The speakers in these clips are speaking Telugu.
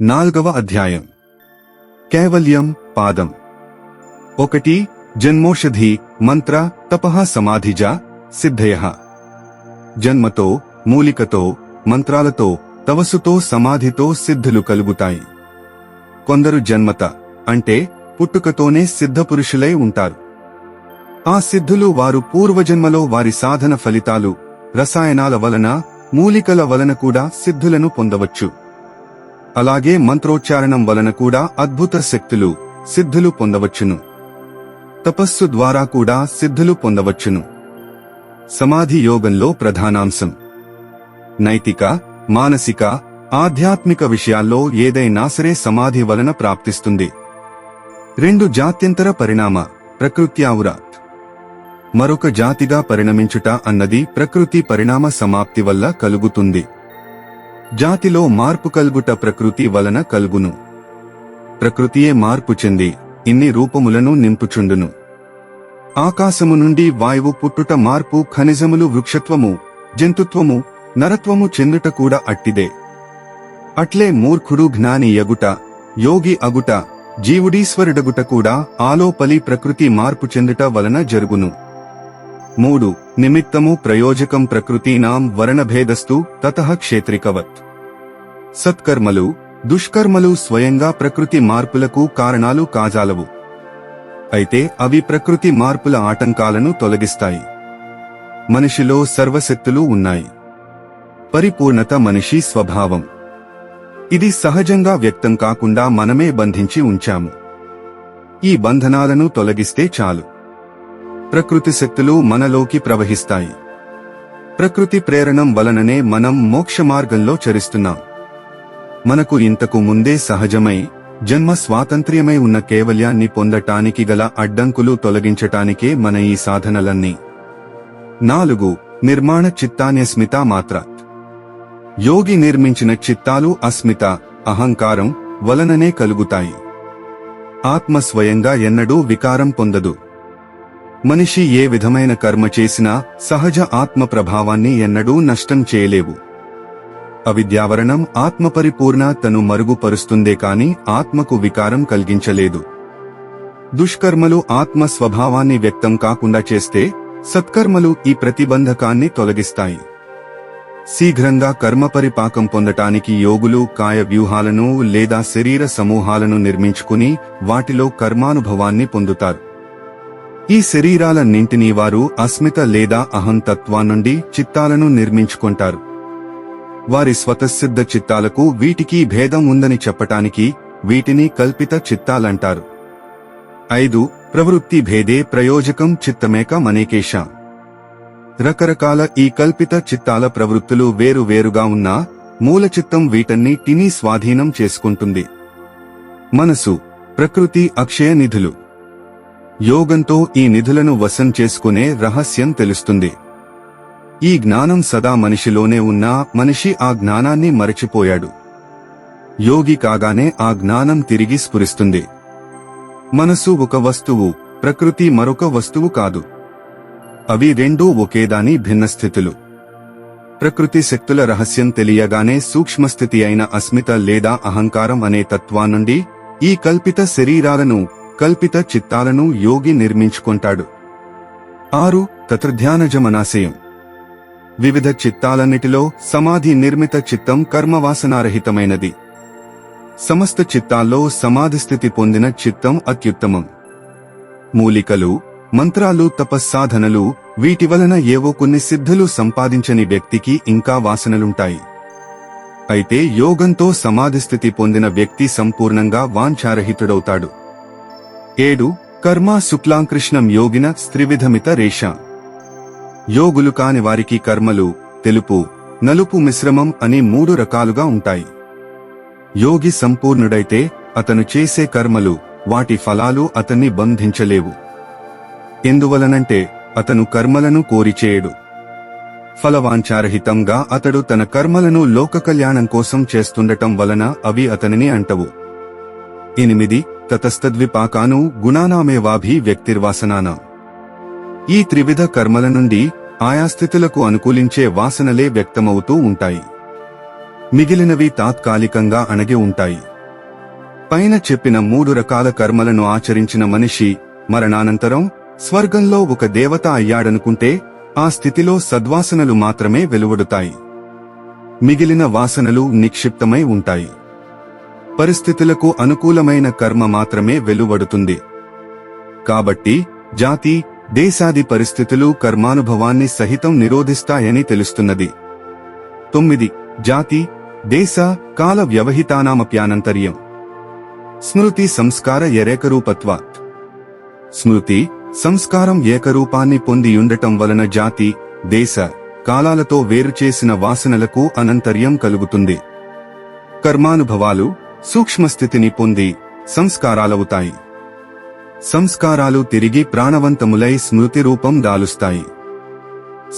నాల్గవ అధ్యాయం. కేవల్యం పాదం. ఒకటి జన్మోషధి మంత్ర తపః సమాధిజ సిద్ధయ. జన్మతో మూలికతో మంత్రాలతో తవసుతో సమాధితో సిద్ధులు కలుగుతాయి. కొందరు జన్మత అంటే పుట్టుకతోనే సిద్ధపురుషులై ఉంటారు. ఆ సిద్ధులు వారు పూర్వజన్మలో వారి సాధన ఫలితాలు రసాయనాల వలన మూలికల వలన కూడా సిద్ధులను పొందవచ్చు. అలాగే మంత్రోచ్చారణం వలన కూడా అద్భుత శక్తులు సిద్ధులు పొందవచ్చును. తపస్సు ద్వారా కూడా సిద్ధులు పొందవచ్చును. సమాధి యోగంలో ప్రధానాంశం. నైతిక మానసిక ఆధ్యాత్మిక విషయాల్లో ఏదైనా సరే సమాధి వలన ప్రాప్తిస్తుంది. రెండు జాత్యంతర పరిణామ ప్రకృత్యావురాత్ మరొక జాతిగా పరిణమించుట అన్నది ప్రకృతి పరిణామ సమాప్తి వల్ల కలుగుతుంది. జాతిలో మార్పు కలుగుట ప్రకృతి వలన కలుగును. ప్రకృతియే మార్పు చెంది ఇన్ని రూపములను నింపుచుండును. ఆకాశము నుండి వాయువు పుట్టుట మార్పు ఖనిజములు వృక్షత్వము జంతుత్వము నరత్వము చెందుట కూడా అట్టిదే. అట్లే మూర్ఖుడు జ్ఞాని ఎగుట యోగి అగుట జీవుడీశ్వరుడగుట కూడా ఆలోపలి ప్రకృతి మార్పు చెందుట వలన జరుగును. మూడు నిమిత్తము ప్రయోజకం ప్రకృతీనాం వర్ణభేదస్తు తతః క్షేత్రికవత్. సత్కర్మలు దుష్కర్మలు స్వయంగా ప్రకృతి మార్పులకు కారణాలు కాజాలవు. అయితే అవి ప్రకృతి మార్పుల ఆటంకాలను తొలగిస్తాయి. మనిషిలో సర్వశక్తులు ఉన్నాయి. పరిపూర్ణత మనిషి స్వభావం. ఇది సహజంగా వ్యక్తం కాకుండా మనమే బంధించి ఉంచాము. ఈ బంధనాలను తొలగిస్తే చాలు. ప్రకృతి శక్తులు మనలోకి ప్రవహిస్తాయి. ప్రకృతి ప్రేరణం వలననే మనం మోక్ష మార్గంలో చరిస్తున్నాం. మనకు ఇంతకు ముందే సహజమై జన్మ స్వాతంత్ర్యమై ఉన్న కేవల్యాన్ని పొందటానికి గల అడ్డంకులు తొలగించటానికే మన ఈ సాధనలన్నీ. నాలుగు నిర్మాణ చిత్తాన్యస్మిత మాత్ర యోగి నిర్మించిన చిత్తాలు అస్మిత అహంకారం వలననే కలుగుతాయి. ఆత్మ స్వయంగా ఎన్నడూ వికారం పొందదు. మనిషి ఏ విధమైన కర్మ చేసినా సహజ ఆత్మ ప్రభావాన్ని ఎన్నడూ నష్టం చేయలేవు. అవిద్యావరణం ఆత్మ పరిపూర్ణ తను మరుగుపరుస్తుందే కాని ఆత్మకు వికారం కలిగించలేదు. దుష్కర్మలు ఆత్మ స్వభావాన్ని వ్యక్తం కాకుండా చేస్తే సత్కర్మలు ఈ ప్రతిబంధకాన్ని తొలగిస్తాయి. శీఘ్రంగా కర్మ పరిపాకం పొందటానికి యోగులు కాయ వ్యూహాలను లేదా శరీర సమూహాలను నిర్మించుకుని వాటిలో కర్మానుభవాన్ని పొందుతారు. ఈ శరీరాలన్నింటినీ వారు అస్మిత లేదా అహంతత్వా నుండి చిత్తాలను నిర్మించుకుంటారు. వారి స్వతసిద్ధ చిత్తాలకు వీటికి భేదం ఉందని చెప్పటానికి వీటిని కల్పిత చిత్తాలంటారు. ఐదు ప్రవృత్తి భేదే ప్రయోజకం చిత్తమేక మనేకేశ. రకరకాల ఈ కల్పిత చిత్తాల ప్రవృత్తులు వేరు వేరుగా ఉన్నా మూల చిత్తం వీటన్నిటినీ స్వాధీనం చేసుకుంటుంది. మనసు ప్రకృతి అక్షయ నిధులు. యోగంతో ఈ నిధులను వశం చేసుకునే రహస్యం తెలుస్తుంది. ఈ జ్ఞానం సదా మనిషిలోనే ఉన్నా మనిషి ఆ జ్ఞానాన్ని మరచిపోయాడు. యోగి కాగానే ఆ జ్ఞానం తిరిగి స్ఫురిస్తుంది. మనసు ఒక వస్తువు ప్రకృతి మరొక వస్తువు కాదు. అవి రెండూ ఒకేదాని భిన్నస్థితులు. ప్రకృతి శక్తుల రహస్యం తెలియగానే సూక్ష్మస్థితి అయిన అస్మిత లేదా అహంకారం అనే తత్వా నుండి ఈ కల్పిత శరీరాలను కల్పిత చిత్తాలను యోగి నిర్మించుకుంటాడు. ఆరు తత్రధ్యానజమనాశయం. వివిధ చిత్తాలన్నిటిలో సమాధి నిర్మిత చిత్తం కర్మవాసనారహితమైనది. సమస్త చిత్తాల్లో సమాధి స్థితి పొందిన చిత్తం అత్యుత్తమం. మూలికలు మంత్రాలు తపస్సాధనలు వీటి వలన ఏవో కొన్ని సిద్ధులు సంపాదించని వ్యక్తికి ఇంకా వాసనలుంటాయి. అయితే యోగంతో సమాధి స్థితి పొందిన వ్యక్తి సంపూర్ణంగా వాంఛారహితుడవుతాడు. ఏడు కర్మ శుక్లాంకృష్ణం యోగిన స్త్రివిధమిత రేష. యోగులు కాని వారికి కర్మలు తెలుపు నలుపు మిశ్రమం అని మూడు రకాలుగా ఉంటాయి. యోగి సంపూర్ణుడైతే అతను చేసే కర్మలు వాటి ఫలాలు అతన్ని బంధించలేవు. ఎందువలనంటే అతను కర్మలను కోరిచేయడు. ఫలవాంఛారహితంగా అతడు తన కర్మలను లోక కళ్యాణం కోసం చేస్తుండటం వలన అవి అతనిని అంటవు. ఎనిమిది తతస్తద్విపాకాను గుణానామేవాభి వ్యక్తిర్వాసనాన. ఈ త్రివిధ కర్మల నుండి ఆయా స్థితులకు అనుకూలించే వాసనలే వ్యక్తమవుతూ ఉంటాయి. మిగిలినవి తాత్కాలికంగా అణగి ఉంటాయి. పైన చెప్పిన మూడు రకాల కర్మలను ఆచరించిన మనిషి మరణానంతరం స్వర్గంలో ఒక దేవత అయ్యాడనుకుంటే ఆ స్థితిలో సద్వాసనలు మాత్రమే వెలువడుతాయి. మిగిలిన వాసనలు నిక్షిప్తమై ఉంటాయి. పరిస్థితులకు అనుకూలమైన కర్మ మాత్రమే వెలువడుతుంది. కాబట్టి జాతి దేశాది పరిస్థితులు కర్మానుభవాన్ని సహితం నిరోధిస్తాయని తెలుస్తున్నది. తొమ్మిది. జాతి దేశ కాల వ్యవహితానామప్యానంతర్యం. స్మృతి సంస్కార ఎరేకరూపత్వాత్ స్మృతి సంస్కారం ఏకరూపాన్ని పొందియుండటం వలన జాతి దేశ కాలాలతో వేరుచేసిన వాసనలకు అనంతర్యం కలుగుతుంది. కర్మానుభవాలు సూక్ష్మస్థితిని పొంది సంస్కారాలవుతాయి. సంస్కారాలు తిరిగి ప్రాణవంతములై స్మృతి రూపం దాలుస్తాయి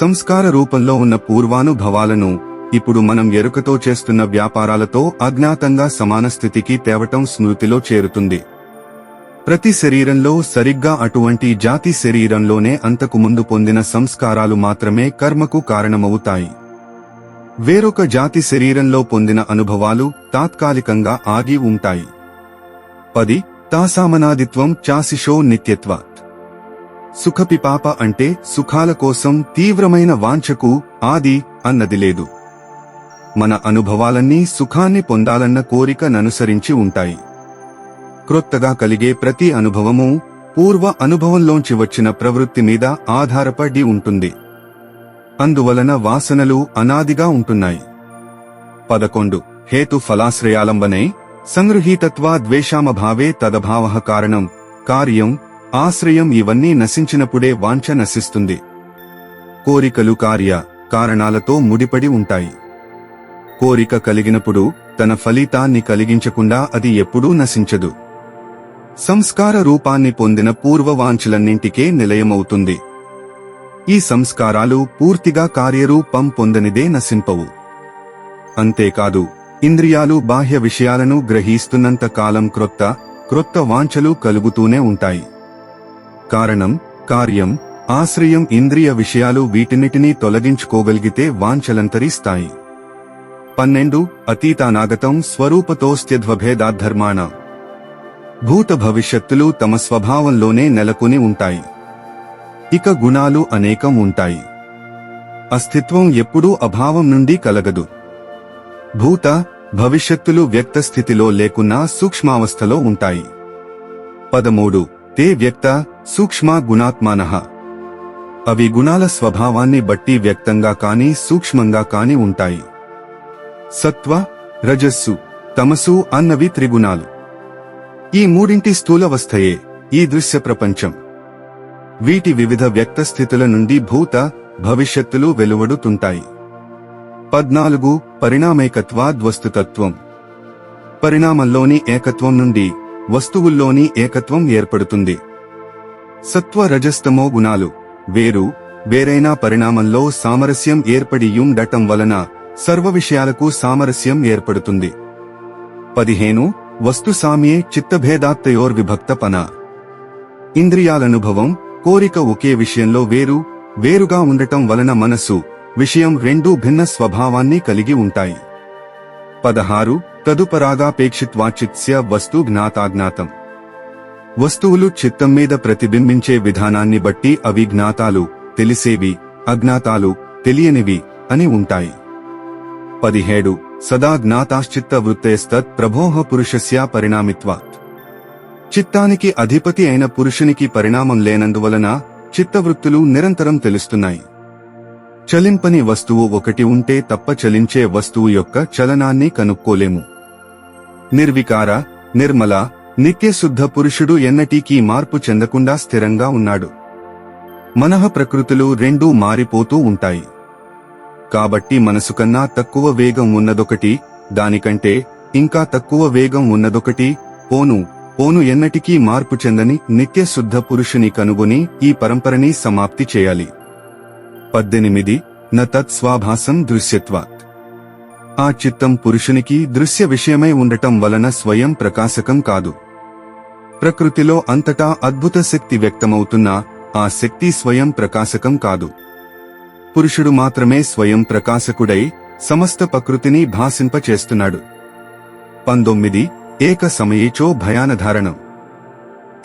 సంస్కార రూపంలో ఉన్న పూర్వానుభవాలను ఇప్పుడు మనం ఎరుకతో చేస్తున్న వ్యాపారాలతో అజ్ఞాతంగా సమాన స్థితికి తేవటం స్మృతిలో చేరుతుంది. ప్రతి శరీరంలో సరిగ్గా అటువంటి జాతి శరీరంలోనే అంతకు ముందు పొందిన సంస్కారాలు మాత్రమే కర్మకు కారణమవుతాయి. వేరొక జాతి శరీరంలో పొందిన అనుభవాలు తాత్కాలికంగా ఆగి ఉంటాయి. పది తాసామనాదిత్వం చాసిషో నిత్యత్వాత్. సుఖపిపాప అంటే సుఖాల కోసం తీవ్రమైన వాంఛకు ఆది అన్నది లేదు. మన అనుభవాలన్నీ సుఖాన్ని పొందాలన్న కోరికననుసరించి ఉంటాయి. క్రొత్తగా కలిగే ప్రతి అనుభవము పూర్వ అనుభవంలోంచి వచ్చిన ప్రవృత్తి మీద ఆధారపడి ఉంటుంది. అందువలన వాసనలు అనాదిగా ఉంటున్నాయి. పదకొండు. హేతు ఫలాశ్రయాలంబనే సంగృహీతత్వా ద్వేషామభావే తదభావ కారణం. కార్యం ఆశ్రయం ఇవన్నీ నశించినప్పుడే వాంఛ నశిస్తుంది. కోరికలు కార్య కారణాలతో ముడిపడి ఉంటాయి. కోరిక కలిగినప్పుడు తన ఫలితాన్ని కలిగించకుండా అది ఎప్పుడూ నశించదు. సంస్కార రూపాన్ని పొందిన పూర్వ వాంఛలన్నింటికే నిలయమవుతుంది. ఈ సంస్కారాలు పూర్తిగా కార్యరూపం పొందనిదే నశింపవు. అంతేకాదు ఇంద్రియాలు బాహ్య విషయాలను గ్రహిస్తున్నంత కాలం క్రొత్త క్రొత్త వాంఛలు కలుగుతూనే ఉంటాయి. కారణం కార్యం ఆశ్రయం ఇంద్రియ విషయాలు వీటినిటినీ తొలగించుకోగలిగితే వాంఛలంతరిస్తాయి పన్నెండు అతీతానాగతం స్వరూపతోస్త్యధ్వభేదాధర్మాణ భూత భవిష్యత్తులు తమ స్వభావంలోనే నెలకొని ఉంటాయి. ఇక గుణాలు అనేకం ఉంటాయి. అస్తిత్వం ఎప్పుడూ అభావం నుండి కలగదు. భూత భవిష్యత్తులు వ్యక్త స్థితిలో లేకున్నా సూక్ష్మావస్థలో ఉంటాయి. పదమూడు తే వ్యక్త సూక్ష్మ గుణాత్మానః. అవి గుణాల స్వభావాన్ని బట్టి వ్యక్తంగా కాని సూక్ష్మంగా కాని ఉంటాయి. సత్వ రజస్సు తమసు అన్నవి త్రిగుణాలు. ఈ మూడింటి స్థూలవస్థయే ఈ దృశ్య ప్రపంచం. వీటి వివిధ వ్యక్త స్థితుల నుండి భూత భవిష్యత్తులు వెలువడుతుంటాయి. పద్నాలుగు పరిణామేకత్వాద్వస్తుతత్వం పరిణామంలోని ఏకత్వం నుండి వస్తువుల్లోని ఏకత్వం ఏర్పడుతుంది. సత్వ రజస్తమో గుణాలు. వేరు వేరైనా పరిణామంలో సామరస్యం ఏర్పడి ఉండటం వలన సర్వ విషయాలకు సామరస్యం ఏర్పడుతుంది. పదిహేను వస్తు సామ్యే చిత్తభేదాత్తయోర్విభక్త పన ఇంద్రియాలనుభవం కోరిక ఒకే విషయంలో వేరు వేరుగా ఉండటం వలన మనసు విషయం రెండూ భిన్న స్వభావాన్ని కలిగి ఉంటాయి. పదహారు తదుపరాగాపేక్షిత్వాచిత్స్య వస్తు జ్ఞాతాజ్ఞాతం. వస్తువులు చిత్తం మీద ప్రతిబింబించే విధానాన్ని బట్టి అవి జ్ఞాతాలు తెలిసేవి అజ్ఞాతాలు తెలియనివి అని ఉంటాయి. పదిహేడు సదా జ్ఞాతాశ్చిత్త వృత్తేస్తత్ ప్రభోహ పురుషస్య పరిణామిత్వాత్ చిత్తానికి అధిపతి అయిన పురుషునికి పరిణామం లేనందువలన చిత్తవృత్తులు నిరంతరం తెలుస్తున్నాయి. చలింపని వస్తువు ఒకటి ఉంటే తప్ప చలించే వస్తువు యొక్క చలనాన్ని కనుక్కోలేము. నిర్వికార నిర్మల నిత్యశుద్ధ పురుషుడు ఎన్నటికీ మార్పు చెందకుండా స్థిరంగా ఉన్నాడు. మనః ప్రకృతులు రెండూ మారిపోతూ ఉంటాయి. కాబట్టి మనసు కన్నా తక్కువ వేగం ఉన్నదొకటి దానికంటే ఇంకా తక్కువ వేగం ఉన్నదొకటి పోను పోను ఎన్నటికీ మార్పు చెందని నిత్యశుద్ధ పురుషుని కనుగొని ఈ పరంపరని సమాప్తి చేయాలి. పద్దెనిమిది న తత్స్వాభాసం దృశ్యత్వాత్. ఆ చిత్తం పురుషునికి దృశ్య విషయమై ఉండటం వలన స్వయం ప్రకాశకం కాదు. ప్రకృతిలో అంతటా అద్భుత శక్తి వ్యక్తమవుతున్నా ఆ శక్తి స్వయం ప్రకాశకం కాదు. పురుషుడు మాత్రమే స్వయం ప్రకాశకుడై సమస్త ప్రకృతిని భాసింపచేస్తున్నాడు. పంతొమ్మిది ఏక సమయేచో భయానధారణం.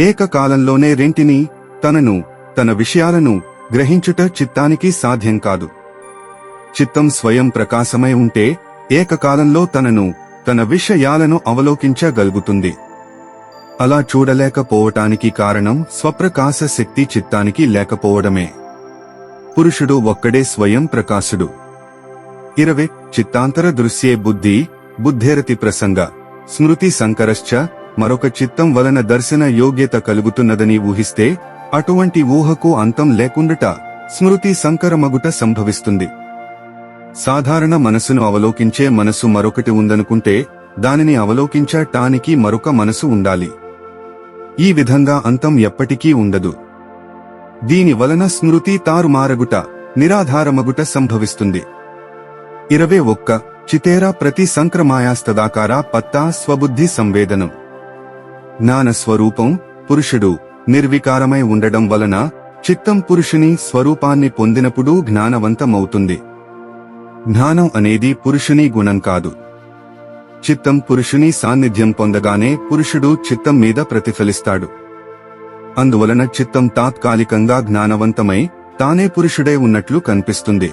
ఏకకాలంలోనే రెంటిని తనను తన విషయాలను గ్రహించుట చిత్తానికి సాధ్యం కాదు. చిత్తం స్వయం ప్రకాశమై ఉంటే ఏకకాలంలో తనను తన విషయాలను అవలోకించగలుగుతుంది. అలా చూడలేకపోవటానికి కారణం స్వప్రకాశ శక్తి చిత్తానికి లేకపోవడమే. పురుషుడు ఒక్కడే స్వయం ప్రకాశుడు. ఇరవై చిత్తాంతర దృశ్యే బుద్ధి బుద్ధేరతి ప్రసంగ. స్మృతి సంకరశ్చ మరొక చిత్తం వలన దర్శన యోగ్యత కలుగుతున్నదని ఊహిస్తే అటువంటి ఊహకు అంతం లేకుండట స్మృతి సంకరమగుట సంభవిస్తుంది. సాధారణ మనసును అవలోకించే మనసు మరొకటి ఉందనుకుంటే దానిని అవలోకించటానికి మరొక మనసు ఉండాలి. ఈ విధంగా అంతం ఎప్పటికీ ఉండదు. దీని వలన స్మృతి తారుమారగుట నిరాధారమగుట సంభవిస్తుంది. ఇరవై ఒక్క చితేరా ప్రతి సంక్రమాయాస్తదాకార పత్తా స్వబుద్ధి సంవేదనం జ్ఞాన స్వరూపం పురుషుడు నిర్వికారమై ఉండడం వలన చిత్తం పురుషుని స్వరూపాన్ని పొందినప్పుడు జ్ఞానవంతమవుతుంది జ్ఞానం అనేది పురుషుని గుణం కాదు చిత్తం పురుషుని సాన్నిధ్యం పొందగానే పురుషుడు చిత్తం మీద ప్రతిఫలిస్తాడు అందువలన చిత్తం తాత్కాలికంగా జ్ఞానవంతమై తానే పురుషుడై ఉన్నట్లు కనిపిస్తుంది